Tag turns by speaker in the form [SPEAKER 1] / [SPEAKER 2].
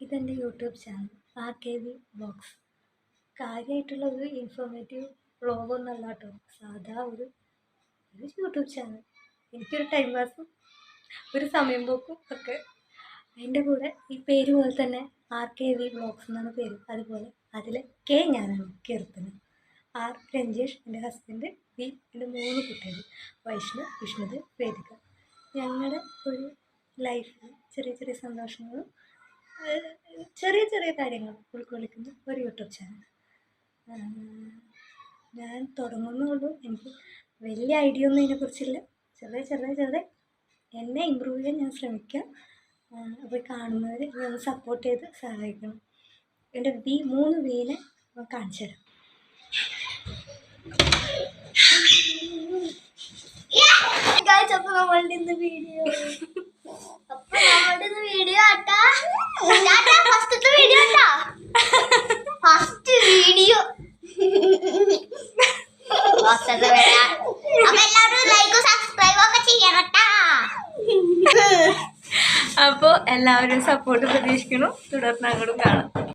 [SPEAKER 1] ഇതെന്റെ YouTube channel R K V vlogs കാര്യമായിട്ടുള്ള ഒരു ഇൻഫോർമേറ്റീവ് വ്ളോഗൊന്നല്ല കേട്ടോ സാധാ ഒരു ഒരു യൂട്യൂബ് ചാനൽ. എനിക്കൊരു ടൈം പാസും ഒരു സമയം പോക്കും ഒക്കെ. അതിന്റെ കൂടെ ഈ പേര് പോലെ തന്നെ ആർ കെ വി ബ്ലോഗ്സ് എന്നാണ് പേര്. അതുപോലെ അതിൽ കെ ഞാനാണ് കീർത്തന. ആർ രഞ്ജേഷ് എന്റെ ഹസ്ബൻഡ് വി എന്റെ മൂന്ന് കുട്ടികൾ. വൈഷ്ണവ് വിഷ്ണുദേവ് വേദിക. ഞങ്ങളുടെ ഒരു ലൈഫിൽ ചെറിയ ചെറിയ സന്തോഷങ്ങളും ചെറിയ ചെറിയ കാര്യങ്ങൾ ഉൾക്കൊള്ളിക്കുന്ന ഒരു യൂട്യൂബ് ചാനൽ ഞാൻ തുടങ്ങുന്നുള്ളൂ. എനിക്ക് വലിയ ഐഡിയ ഒന്നും ഇതിനെക്കുറിച്ചില്ല. ചെറിയ ചെറിയ ചെറുതെ എന്നെ ഇമ്പ്രൂവ് ചെയ്യാൻ ഞാൻ ശ്രമിക്കാം. അപ്പോൾ കാണുന്നവർ ഞാൻ സപ്പോർട്ട് ചെയ്ത് സഹായിക്കണം. എന്റെ വി മൂന്ന് വീനെ കാണിച്ചു തരാം
[SPEAKER 2] നമ്മളുടെ ഇന്ന് വീഡിയോ അപ്പൊ നമ്മളുടെ ഇന്ന് വീഡിയോ ആട്ടാ ഫസ്റ്റത്തെ വീഡിയോ ആട്ടാ. ഫസ്റ്റ് വീഡിയോ ഫസ്റ്റത്തെ വീഡിയോ അപ്പൊ എല്ലാവരും ലൈക്കും സബ്സ്ക്രൈബും ഒക്കെ ചെയ്യണട്ടാ
[SPEAKER 1] അപ്പോൾ എല്ലാവരും സപ്പോർട്ട് പ്രതീക്ഷിക്കണം തുടർന്ന് അങ്ങോട്ടും കാണാം.